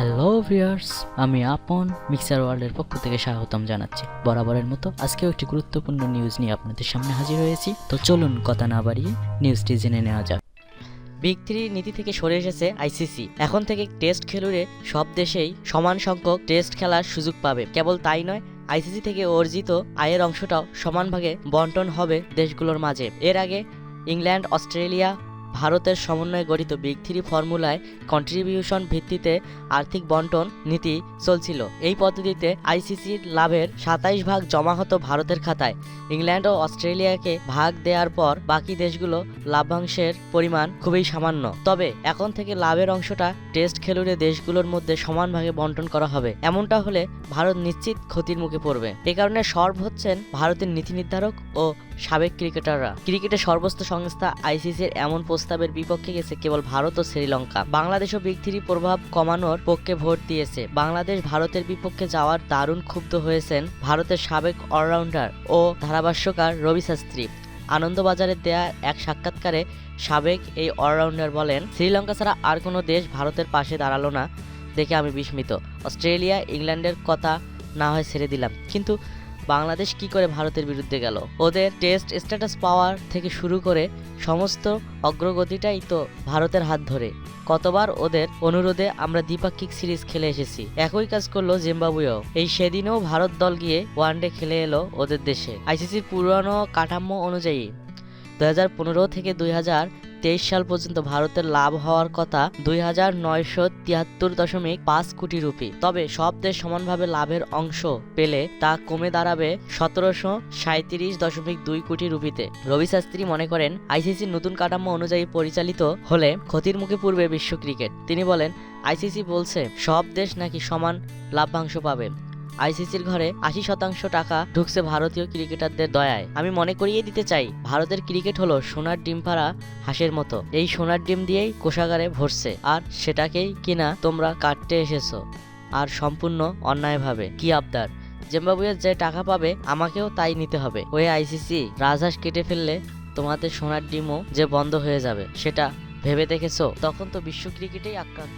Hello viewers আমি আপন mixer ওয়ার্ল্ডের পক্ষ থেকে স্বাগতম জানাচ্ছি। বরাবরের মতো আজকেও একটি গুরুত্বপূর্ণ নিউজ নিয়ে আপনাদের সামনে হাজির হয়েছি। তো চলুন কথা না বাড়িয়ে নিউজটি জেনে নেওয়া যাক। বিগ থ্রি নীতি থেকে সরে এসেছে আইসিসি এখন থেকে টেস্ট খেলুড়ে সব দেশেই সমান সংখ্যক টেস্ট খেলার সুযোগ পাবে। কেবল তাই নয় আইসিসি থেকে অর্জিত আয়ের অংশটাও সমান ভাগে বন্টন হবে দেশগুলোর মাঝে। এর আগে ইংল্যান্ড, অস্ট্রেলিয়া ভারতের সমন্বয়ে গঠিত বিগ থ্রি ফর্মুলায় কন্ট্রিবিউশন ভিত্তিতে আর্থিক বন্টন নীতি চলছিল। এই পদ্ধতিতে আইসিসির লাভের সাতাইশ ভাগ জমা হতো ভারতের খাতায়। ইংল্যান্ড ও অস্ট্রেলিয়াকে ভাগ দেওয়ার পর বাকি দেশগুলো লাভ্যাংশের পরিমাণ খুবই সামান্য। তবে এখন থেকে লাভের অংশটা টেস্ট খেলুড়ে দেশগুলোর মধ্যে সমান ভাগে বন্টন করা হবে। এমনটা হলে ভারত নিশ্চিত ক্ষতির মুখে পড়বে। এ কারণে সর্ব হচ্ছেন ভারতের নীতি নির্ধারক ও সাবেক ক্রিকেটাররা। ক্রিকেটের সর্বোচ্চ সংস্থা আইসিসির এমন প্রস্তাবের বিপক্ষে গেছে কেবল ভারত ও শ্রীলঙ্কা। বাংলাদেশও বিগ থ্রি প্রভাব কমানোর পক্ষে ভোট দিয়েছে। বাংলাদেশ ভারতের বিপক্ষে যাওয়ার দারুণ ক্ষুব্ধ হয়েছেন ভারতের সাবেক অলরাউন্ডার ও ধারাভাষ্যকার রবি শাস্ত্রী। আনন্দবাজারে দেয়া এক সাক্ষাৎকারে সাবেক এই অলরাউন্ডার বলেন, শ্রীলঙ্কা ছাড়া আর কোনো দেশ ভারতের পাশে দাঁড়াল না দেখে আমি বিস্মিত। অস্ট্রেলিয়া, ইংল্যান্ডের কথা না হয় ছেড়ে দিলাম। কিন্তু বাংলাদেশ কি করে ভারতের বিরুদ্ধে গেল? ওদের টেস্ট স্ট্যাটাস পাওয়ার থেকে শুরু করে সমস্ত অগ্রগতিটাই তো ভারতের হাত ধরে। কতবার ওদের অনুরোধে আমরা দ্বিপাক্ষিক সিরিজ খেলে এসেছি। একই কাজ করল জিম্বাবুয়েও। এই সেদিনও ভারত দল গিয়ে ওয়ানডে খেলে এলো ওদের দেশে। আইসিসির পুরানো কাঠামো অনুযায়ী দুই হাজার পনেরো থেকে দুই সাল পর্যন্ত ভারতের লাভ হওয়ার কথা দুই হাজার নয়শো তিয়াত্তর দশমিক পাঁচ কোটি রুপি। তবে সব দেশ সমানভাবে লাভের অংশ পেলে তা কমে দাঁড়াবে সতেরোশো সাঁত্রিশ দশমিক দুই কোটি রুপিতে। রবি শাস্ত্রী মনে করেন আইসিসির নতুন কাঠামো অনুযায়ী পরিচালিত হলে ক্ষতির মুখে পড়বে বিশ্ব ক্রিকেট। তিনি বলেন, আইসিসি বলছে, সব দেশ নাকি সমান লাভ্যাংশ পাবে। আইসিসির ঘরে আশি শতাংশ টাকা ঢুকছে ভারতীয় ক্রিকেটারদের দয়ায়। আমি মনে করিয়ে দিতে চাই, ভারতের ক্রিকেট হলো সোনার ডিম পাড়া হাঁসের মতো। এই সোনার ডিম দিয়েই কোষাগারে ভরছে, আর সেটাকেই কিনা তোমরা কাটতে এসেছ। আর সম্পূর্ণ অন্যায়ভাবে, কি আবদার? জিম্বাবুয়ের যে টাকা পাবে, আমাকেও তাই নিতে হবে। ওই আইসিসি রাজহাঁস কেটে ফেললে তোমাদের সোনার ডিমও যে বন্ধ হয়ে যাবে, সেটা ভেবে দেখেছ? তখন তো বিশ্ব ক্রিকেটেই আক্রান্ত।